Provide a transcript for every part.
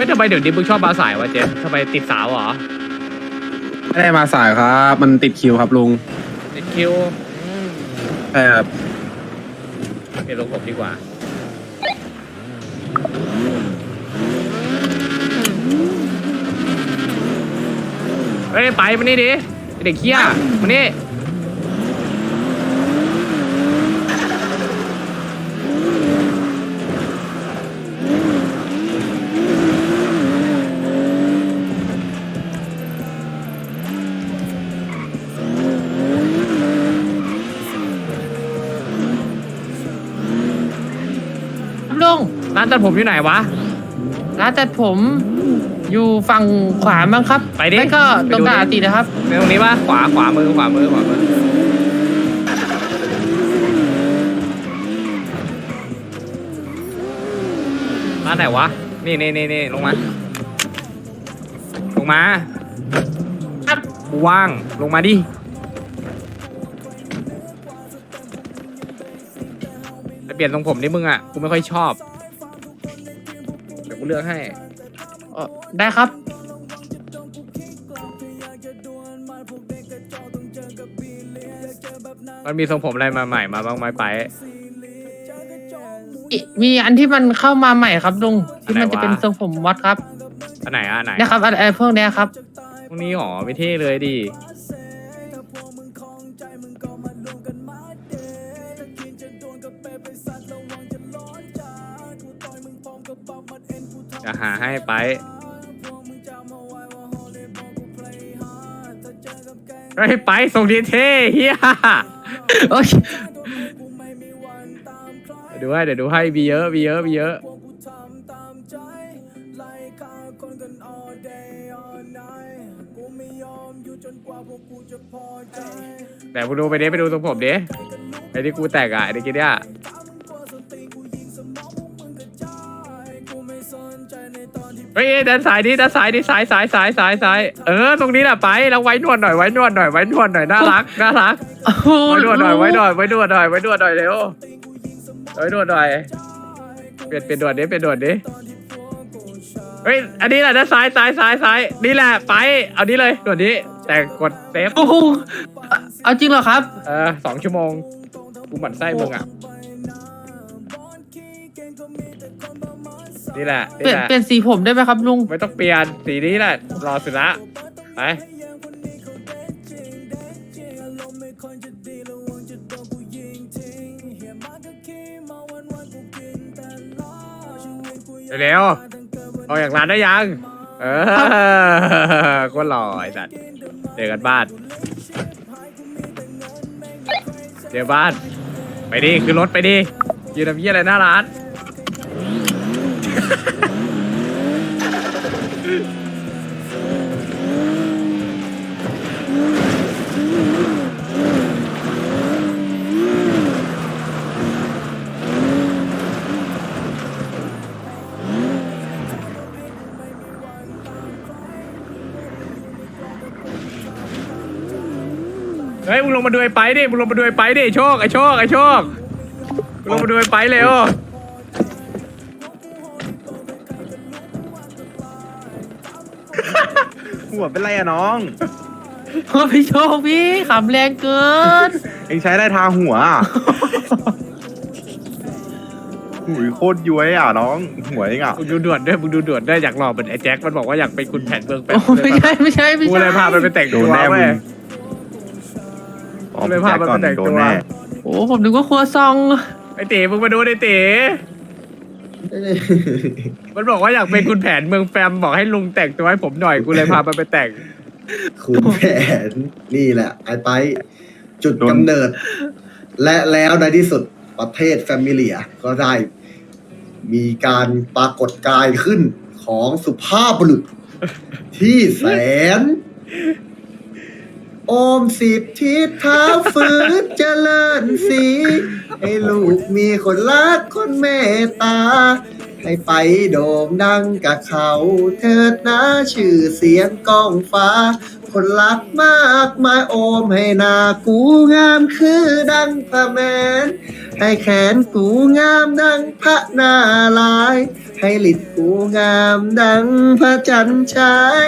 ไม่ทำไมเดี๋ยวนี้มึงชอบมาสายวะเจ๊ทำไมติดสาวเหรอไม่ได้มาสายครับ มันติดคิวครับลุงติดคิวใช่ครับเปลี่ยนลงผมดีกว่าเฮ้ยไปมานี่ดิไอ้เด็กเขี้ยมานี่ ตัดผมอยู่ไหนวะ ร้านตัดผมอยู่ฝั่งขวามั้งครับไปดิไม่ก็ไปตรดูงดิกลางตินะครับในตรงนี้ปะขวาขวามือขวามือขวามือร้านไหนวะ นี่นี่นี่นี่ลงมา ลงมาครับ กูว่างลงมาดิไปเปลี่ยนทรงผมนี่มึงอะกูไม่ค่อยชอบเดี๋ยว กูเลือกให้เอ่อได้ครับ มันมีทรงผมอะไรมาใหม่มาบ้างไหมไปมีอันที่มันเข้ามาใหม่ครับลุงอันที่ไหนมันจะเป็นวะทรงผมวัดครับอันไหนอะอันไหนนะครับอะไรพวกเนี้ยครับพวกนี้หรอไม่เท่เลยดิ จะหาให้ไป เฮ้ยไปส่งดีเท่เฮียโอ้ยเดี๋ยวดูให้เดี๋ยวดูให้มีเยอะมีเยอะมีเยอะแต่กูดูไปดิไปดูทรงผมดิไอ้ที่กูแตกอะไอ้ที่กี้เนี่ย เฮ้ยด้านซ้ายดิด้านซ้ายดิซ้ายซ้ายซ้ายซ้ายซ้ายเออตรงนี้แหละไปแล้วไว้นวดหน่อยไว้นวดหน่อยไว้นวดหน่อยน่ารักน่ารักโอ้โหไว้นวดหน่อยไว้นวดไว้นวดหน่อยไว้นวดหน่อยเร็วไว้นวดหน่อยเปลี่ยนเปลี่ยนด่วนดิเปลี่ยนด่วนดิเฮ้ยอันนี้แหละด้านซ้ายซ้ายซ้ายซ้ายนี่แหละไป เอานี้เลยด่วนนี้แต่กดเซฟโอ้โหเอาจริงเหรอครับเออสองชั่วโมงกูหมั่นไส้มึงอะ นี่แหละเปลี่นี่ยนแหละเปลี่ยนสีผมได้ไหมครับลุง ไม่ต้องเปลี่ยนสีนี้แหละ รอสุดละไปเร็วๆออกจากร้านได้ยัง เออโคนหล่อไอ้สัตว์เจอกันบ้านเจอบ้าน ไปดิคือรถไปดิยืนทำเยี่ยอะไรหน้าร้าน เฮ้ยมึงลงมาดูไอ้ไปดิมึงลงมาดูไอ้ไปดิโชคไอ้โชคไอ้โชคมึงลงมาดูไอ้ไปเร็ว หัวเป็นไรอะน้องโอ้พี่โชคพี่ขำแรงเกิน เองใช้ได้ทาหัวอะหุยโคตรย้วยอะน้องหัวเองอะมึงดูด่วนด้วยมึงดูด่วนด้วยอยากหล่อเหมือนไอ้แจ็คมันบอกว่าอยากเป็นคุณแผนเมืองแฟนโอ้ไม่ใช่ไม่ใช่ไม่กูใช่เลยพามันไปแต่งโดตันวแน่เว้มึย งอ๋อเลยพี่พาแจ็คมันก่อนไปแต่งโดตันวแน่ โอ้ผมนึกว่าครัวซองไอ้ตีมึงมาดูดิตี มันบอกว่าอยากเป็นคุณแผนเมืองแฟมบอกให้ลุงแต่งตัวให้ผมหน่อยกูเลยพามันไปแต่งคุณแผนนี่แหละไอ้ไป จุดกำเนิด และแล้วในที่สุดประเทศแฟมิเลีย ก็ได้ มีการปรากฏกายขึ้นของสุภาพบุรุษ ที่แสน โอมสิบทิศเท้าฟื้นเจริญสีให้ลูกมีคนรักคนเมตตา ให้ไปโด่งดังกับเขาเถิดนะชื่อเสียงก้องฟ้า คนรักมากมายโอมให้นากูงามคือดังพระแมน ให้แขนกูงามดังพระนาลายณ์ให้ลิดกูงามดังพระจันทร์ฉาย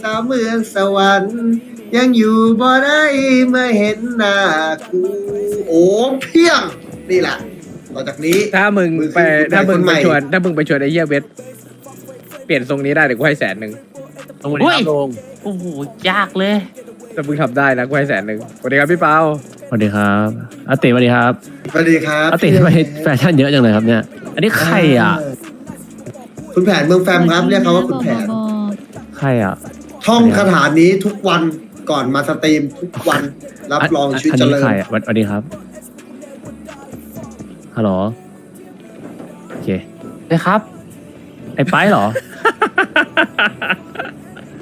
สาวเมืองสวรรค์ ยังอยู่บ่ได้เมื่อเห็นหน้ากูโอ้เพียง นี่แหละต่อจากนี้ ถ้ามึงไปมึงคือถ้ามึงคนใหไปม่ชวนถ้ามึงไปชวนไอ้เหี้ยเวทเปลี่ยนทรงนี้ได้เดี๋ยวกูให้แสนหนึ่งอุ้ยโอ้โหยากเลยถ้ามึงทำได้นะกูให้แสนหนึ่งสวัสดีครับพี่เปาสวัสดีครับอาติสวัสดีครับสวัสดีครับอาติทำไมแฟชั่นเยอะจังเลยครับเนี่ย อันนี้ใครอะ คุณแผนเมืองแฟมครับเรียกเขาว่าคุณแผนใครอะ ท่องคาถานี้ทุกวัน ก่อนมาสตรีมทุกวันรับรองชีวิตอันเจนี้ริญใครอะสวัสดีครับฮัลโหลโอเคนะครับ ไอ้ไปเหรอ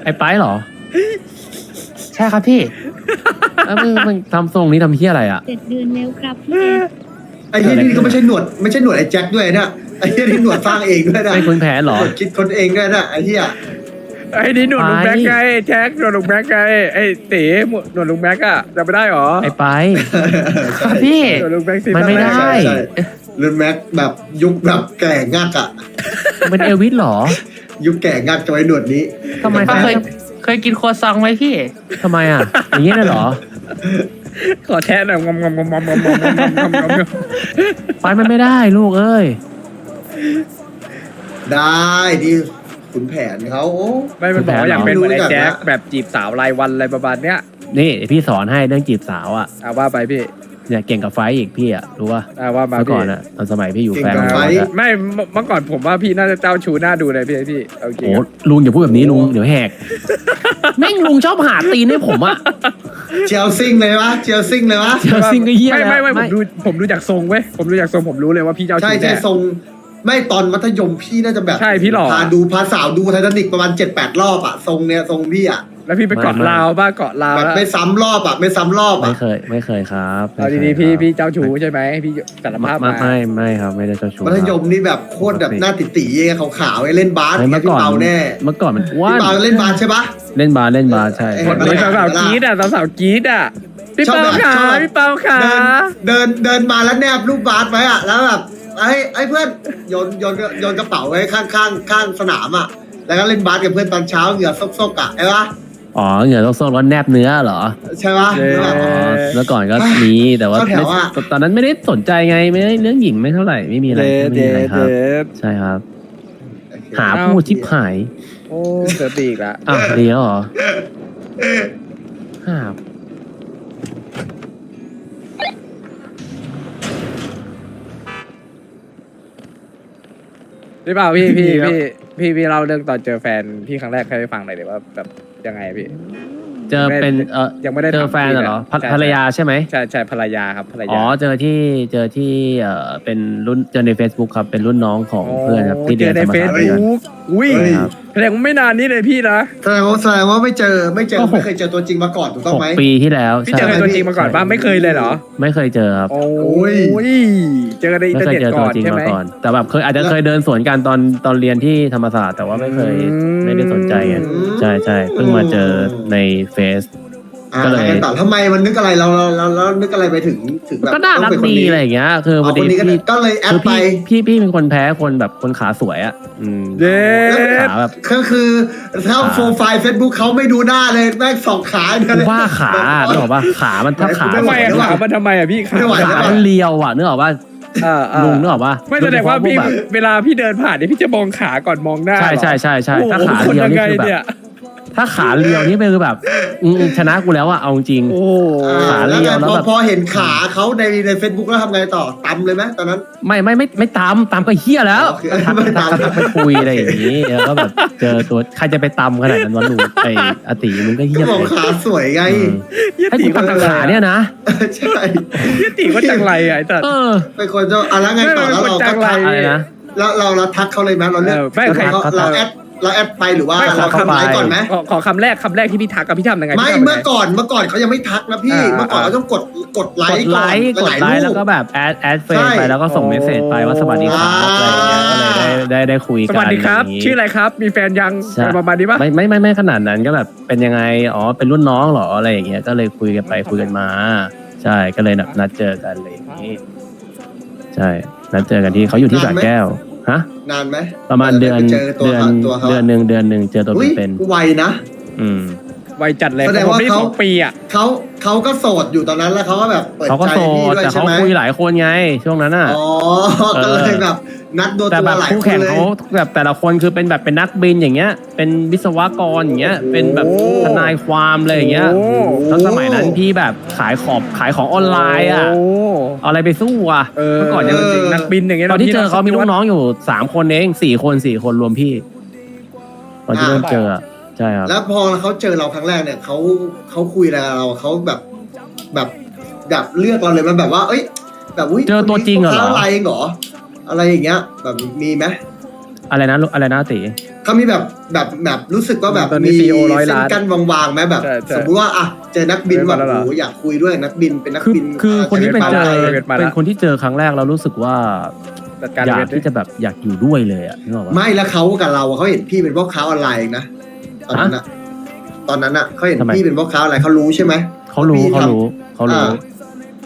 ไอ้ไปเหรอ ใช่ครับพี่แล้วมึงมึงทำทรงนี้ทำเพี้ยอะไรอะ เจ็ดเดือนแล้วครับพี่เอสไอ้ที่นี่ก็ไม่ใช่หนวดไม่ใช่หนวดไอ้แจ็คด้วยเนี่ยไอ้ที่นี่หนวดสร้างเองด้วยนะไม่คุณแผนเหรอ หนวดคิดคนเองด้วยนะไอ้ที่อะ ไอ้นี่หนวดลุงไปแบ็กไงแจ็คหนวดลุงแบ็กไงไอ้ตีหนวดลุงแบ็กอะจำไม่ได้หรอไอ้ไปใช่พี่ หนวดลุงแบ็กซีมันไม่ได้ ใช่ใช่รุ่นแม็กแบบยุคแบบแก่งักอะมันเป็นเอลวิสเหรอยุคแก่งักจะไว้หนวดนี้ ทำไมเคแฟยเคยกินครัวซองไหมพี่ทำไมอะอย่างนี้เลยเหรอขอแทะหน่อยงอมงอมงอมงอมงอมงอมงอมงอมงอมไปมันไม่ได้ลูกเอ้ย ได้ดี ขุนแผนเขาโอ้ ไม่มันบอกว่าอยากเป็นเหมือนไอ้แจ็ครู้จักนะแบบจีบสาวรายวันอะไรประมาณเนี้ยนี่เดี๋ยวพี่สอนให้เรื่องจีบสาวอะเอาว่าไปพี่เนี่ยเก่งกับไฟท์อีกพี่อะรู้ป่ะเอาว่ามาเมื่อพี่ก่อนอะตอนสมัยพี่อยู่เก่งแฟนกับมันไฟท์ อะไม่เมื่อเมื่อก่อนผมว่าพี่น่าจะเจ้าชูหน้าดูเลยพี่พี่โอเคโอ้ลุงอย่าพูดแบบนี้ลุงเดี๋ยวแหกแม่งลุงชอบหาตีนให้ผมอะเชลซิงเลยวะเชลซิงเลยวะ เจอซิงก็เฮี้ยไม่แล้วไม่ไม่ผมดูผมดูจากทรงเว้ยผมดูจากทรงผมรู้เลยว่าพี่เจ้าใช่ชูใช่แน่ทรง ไม่ตอนมัธยมพี่น่าจะแบบใช่พี่หล่อ พาดูพาสาวดูไททานิกประมาณเจ็ดแปดรอบอะทรงเนี้ยทรงพี่อะแล้วพี่ไปเกาะลาวบ้าเกาะลาวแบบแล้วไม่ซ้ำรอบอะไม่ซ้ำรอบไม่อะเคยไม่เคยครับเอาไม่เคยดีๆพี่ครับพี่เจ้าชูใช่ไหมพี่สารไม่ภาพไม่มา ไม่ไม่ครับไม่ได้เจ้าชู้มัธยมนี่แบบโคตรแบบหน้าติตีๆขาวๆไอ้เล่นบาสไม่เนี่เมื่ยอพี่ก่อนเปาแน่เมื่อก่อนมันอ้วพี่นเปาเล่นบาสใช่ปะ เล่นบาสเล่นบาสใช่เอ้ยคนนี้สาวๆกรี๊ดอะสาวๆกรี๊ดอะพี่ชอบเปาแบบขาชอบพี่เปาขา เดินเดินเดินมาแล้วแนบรูปบาสไว้อะแล้วแบบ ไอ้ไอ้เพื่อนโยนโยนโยนกระเป๋าไว้ข้างข้างข้างสนามอะแล้วก็เล่นบาสกับเพื่อนตอนเช้าเหงื่อซกๆอะไอ้ปะอ๋อเหงื่อโซกๆร้อนแนบเนื้อเหรอใช่ปะเย้แบบอ๋อเมื่อก่อนก็มีแต่ว่าเข้าแถวไม่อะ ตอนนั้นไม่ได้สนใจไงไม่ได้เรื่องหญิงไม่เท่าไหร่ไม่มีอะไรเด็ดไม่มีเด็อะไรดครับ เด็ดใช่ครับ หาผู้ชิบหายโอ้เสือปีกละ อะเดียวเหรอหา พี่เปาพี่พี่ครับพี่พี่พี่เล่าเรื่องตอนเจอแฟนพี่ครั้งแรกให้ฟังหน่อยดิว่าแบบยังไงพี่ เจอเป็นเออยังไม่ได้เจอทำแฟนเหรอใช่ใช่ภรรยาใช่ไหมใช่ใช่ภรรยาครับภรรอ๋ยาอเจอที่เจอที่เอ่อเป็นรุ่นเจอใน Facebook ครับเป็นรุ่นน้องของเพื่อนครับที่เรียนเจอในธรรมเฟศาซสตร์ด้วยกันบุ๊กอุ้ยเฮ้ยครับแสดงว่าไม่นานนี้เลยพี่นะ แสดงว่าแสดงว่าไม่เจอไม่เจอก็หกไม่เคยเจอตัวจริงมาก่อนถูกต้องหกไหม ปีที่แล้วพี่ใช่เจอกันตัวจริงมาก่อนป่ะไม่เคยเลยเหรอ ไม่เคยเจอครับ โอ้ยยเจอกันในอินไม่เทอร์เคยเน็ตเจอก่ตัวอนจริงใช่ไหมามก่อน แต่แบบเคยอาจจะเคยเดินสวนกันตอนตอนเรียนที่ธรรมศาสตร์ แต่ว่าไม่เคยอืม ไม่ได้สนใจไงใช่ใช่เพิ่งมาเจอในเฟซอ่าก็เลย แล้วไงต่อทำไมมันนึกอะไรเราเราเราเรานึกอะไรไปถึงถึงแบบก็น่ารักต้องเป็นคนดีนี้อะไรอย่างเงี้ย คืออ๋วัอนคนนี้นี้ก็พี่ก็เลยแอดคือไป พี่พี่พี่เป็นคนแพ้คนแบบคนขาสวยอะ อืมเด็ดขาแบบ ก็คือถ้าขาโปรไฟล์เฟซบุ๊กเขาไม่ดูหน้าเลยแม่งสองขาเนี่ยกูว่าขานึกออกป่ะขามันถ้าขาทำไมอะไม่ไหวขามันทำไมอะพี่ขาไม่ไหว ขามันเลียวอะนึกออกป่ะเออเออลุงนึกออกป่ะไม่แสดงว่าพี่โยเฉพะพกแบบเวลาพี่เดินผ่านนี่พี่จะมองขาก่อนมองหน้าใช่เหรอใช่ใช่ใช่โอ้โหถ้าขาคนเลียวยังนี่ไงคือแบเนี่บย ถ้าขาเลียวนี่คือแบบอืมชนะกูแล้วอะเอาจริง โอ้โหอ่าขาเรีแล้วยวไงแล้วพอแบบ พอเห็นขาเขาในในเฟซบุ๊กแล้วทำไงต่อตำเลยไหมตอนนั้น ไม่ไม่ไม่ไม่ตามตามก็เฮี้ยแล้วโอเคทักไม่ทัตากม ทักไปคุยอะไรอย่างนี้แล้วก็แบบเจอตัวใครจะไปตามขนาดนั้นวะลุงไออาติมึงก็เฮี้ก็ยบอกไปขาสวยไงอืมเยี่ยให้ตีกูมาตัจัดงไรขาเนี่ยนะใช่เยี่ยตีมาจังไรอะไอ้ตัด เออเป็นคนเจ้าอะแล้วไงต่อไม่แล้วเป็นคนเราจัก็งไรทักอะไรนะ แล้วเราเราทักเขาเลยไหมเราเลือกเออไม่เราใคร เราแอด เราแอดไปหรือว่าไม่ขอ เราคำทำไลฟ์ก่อนไหมขอขอคำแรกคำแรกที่พี่ทักกับพี่ทำยังไงไม่พี่ทำยังง เมื่อก่อนเมื่อก่อนเขายังไม่ทักนะพี่อ่า เมื่อก่อนเขาต้องกดกดไลกดค์ไลก่อนค์กหดลายไลๆค์รูแล้วป ก็แบบแอดแอดเฟรใช่ ไปแล้วก็ส่งโอ้เมสเซจไปว่าสวัสดีครับอ่าอะไรอย่างเงี้ยก็เลยได้ได้ได้คุยสกันวัสดีครับ ย่างงี้ชื่ออะไรครับ มีแฟนยังใช่ประมาณนี้ปะไม่ไม่ไม่ไม่ขนาดนั้นก็แบบเป็นยังไงอ๋อเป็นรุ่นน้องเหรออะไรอย่างเงี้ยก็เลยคุยกันไปคุยกันมา ใช่ก็เลยแบบนัดเจอกันอะไรอย่างงี้ ใช่นัดเจอกันที่เขาอยู่ที่สระแก้ว ฮะ นานไหมประมาณเดือนไปเจอตัวเดือนเขาตัวเขาเดือนหนึ่งเดือนหนึ่งเจอตัวอุ้ยเป็นไวนะ ๆอืม ไวจัดเลยแสดงผมว่าไม่เขา สองปีอะเขาเขาก็โสดอยู่ตอนนั้นแล้วเขาก็แบบเปิดเขาก็ใจโสพี่ดด้วยแต่ใช่เขาไหมคุยหลายคนไง ช่วงนั้นอะ อ๋อเออก็เลยแบบนัดโดนแต่ตัวแบบหลายคู่คแข่นงเลย เขาแบบแต่ละคนคือเป็นแบบเป็นนักบินอย่างเงี้ย เป็นวิศวกรอย่างเงี้ย เป็นแบบทนายความเลยอย่างเงี้ยโอ้แล้วสมัยนั้นพี่แบบขายขอบขายของออนไลน์อะโเอาอะไรไปสู้อะเออเมื่อก่อนยังจริงๆนักบินอย่างเงี้ยตอนที่เจอเขามีลูกน้องน้องอยู่สามคนเองสี่คนสี่คนรวมพี่ ตอนที่เริ่มเจออะ ใช่ครับ แล้วพอเขาเจอเราครั้งแรกเนี่ยเขาเขาคุยอะไรกับเราเขาแบบแบบแบบเลือกเราเลยมันแบบว่า เอ้ย แบบอุ้ยเจอตัวจริงเหรอคนนี้เขาอะไรเหรอ อะไรอย่างเงี้ย แบบมีไหมอะไรนะอะไรนะตี เขามีแบบแบบแบบรู้สึกว่าแบบตอนนี้มีซีโอร้อยเส้นล้านกั้นวางๆไหมแบบ ใช่ใช่สมมติว่าอะเจอนักบินเจอแบมาบแล้วเหรอ โอ้โหอยากคุยด้วยนักบินเป็นนักคือบินคือคนที่เป็นเจอเวทมาละ เป็นคนที่เจอครั้งแรกเรารู้สึกว่าจัดการอยาเวกทที่จะแบบอยากอยู่ด้วยเลยอะนึกออกปะ ไม่แล้วเขากับเราเขาเห็นพี่เป็นพ่อค้าออนไลน์นะ ตอนนั้นอะตอนนั้นอะเขาเห็นทำไม พี่เป็นพ่อค้าออนไลน์เขารู้ใช่ไหม เขารู้พี่เขาทำรู้เขารู้อ่า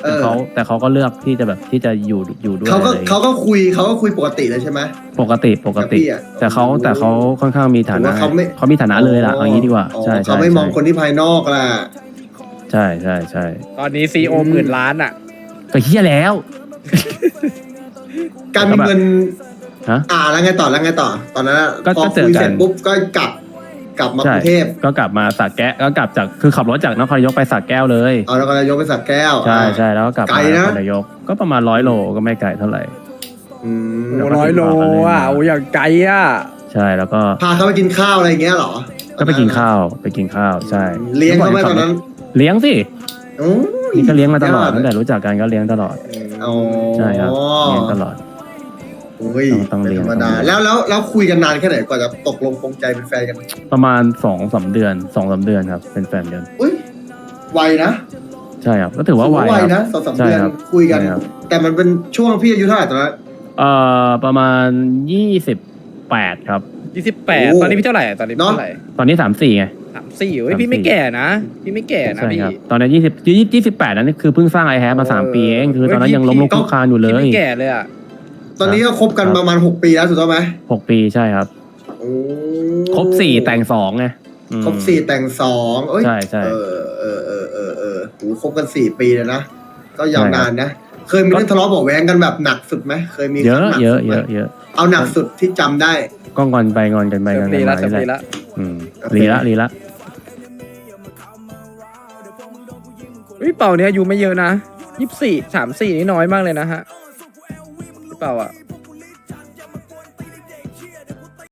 เอแต่อเขาแต่เขาก็เลือกที่จะแบบที่จะอยู่อยู่ด้วยเขาก็อะไรอย่างเขาเงี้ยก็คุยเขาก็คุยปกติเลยใช่ไหม ปกติปกติ กับพี่อะแต่เขาแต่เขาค่อนข้างมีฐาผมนะว่าเขาไม่ เขามีฐานะเลยล่ะเอางี้ดีกว่าอ๋อใช่ใช่เขาไม่มองใช่คนที่ภายนอกล่ะ ใช่ใช่ใช่ตอนนี้ซีโออืม หมื่นล้านอะ ก็เฮียแล้ว การมีเงินฮะอ่าแล้วไงต่อแล้วไงต่อ ตอนนั้นอะก็พอก็เจอคุยกัน เสร็จปุ๊บก็กลับ กลับมากใช่รุงเทพก็กลับมาสักแก้วก็กลับจากคือขับรถจากนครนายกไปสักแก้วเลยเอาแล้วก็นายกไปสักแก้วใช่อ่าใช่แล้วก็กลับไกลมานะนครนายกก็ประมาณร้อยโลก็ไม่ไกลเท่าไหร่อืมแล้โอ้วก็ร้อยโลติดต่อกันเลยอะมาโอ้อย่างไกลอะใช่แล้วก็พาเขาไปกินข้าวอะไรอย่างเงี้ยเหรอ ก็ไปกินข้าวไปกินข้าวใช่ เลี้ยงเขาไหมตอนนั้น เลี้ยงสิโอ้ยนี่ก็เลี้ยงมาตลอดยอดตั้งแต่รู้จักกันก็เลี้ยงตลอดอ๋อใช่ครับเลี้ยงตลอด โอ้ยต้องเลี้ยงธรรมดาต้องเลี้ยงแล้วแล้วแล้วคุยกันนานแค่ไหนกว่าจะตกลงปรงใจเป็นแฟนกันประมาณสองสามเดือนสองสามเดือนครับ เป็นแฟนกันอุ้ยไวนะใช่ครับก็ถือว่าไวไวครับ นะสองสามใช่เดือนครับคุยกัน ใช่ครับ แต่มันเป็นช่วงพี่อายุเท่าไหร่ตอนนั้น เอ่อประมาณยี่สิบแปดครับ ยี่สิบแปดโอ้ตอนนี้พี่เท่าไหร่ตอนนี้พี่เท่าไหร่ตอนนี้สามสี่ไง สามสี่เฮ้ยสามสี่พี่ไม่แก่นะพี่ไม่แก่นะใช่พี่ ครับตอนนั้นยี่สิบยี่สิบแปดนั้นคือเพิ่งสร้างไอแฮมาสามปีเองคือตอนนั้นยังล้มลุกคลุกคลานอยู่เลพี่ย ไม่แก่เลยอะ ตอนนี้ก็คบกันครับประมาณหกปีแล้วถูกต้องไหมหกปีใช่ครับ โอ้ครบสี่แต่งสองไงอืม ครบสี่แต่งสองเอ้ยใช่ใช่ เออเออเออเออเออโหคบกันสี่ปีเลยนะ ก็ยาวใช่ครับนานนะ เคยมีเรื่องทะเลาะเบาะแว้งกันแบบหนักสุดไหมเคยมีเยอะหนักเยอะสุดไหมเยอะเยอะเอาหนักสุดที่จำได้ ก็งอนไปงอนกันไปเสงริอนมกันดีมาละเสริมเรื่อยดีละๆอืมโอเคลีละลีละพี่เป่าเนี่ยอายุไม่เยอะนะยี่สิบสี่สามสี่นี่น้อยมากเลยนะฮะ พี่เป่าอะ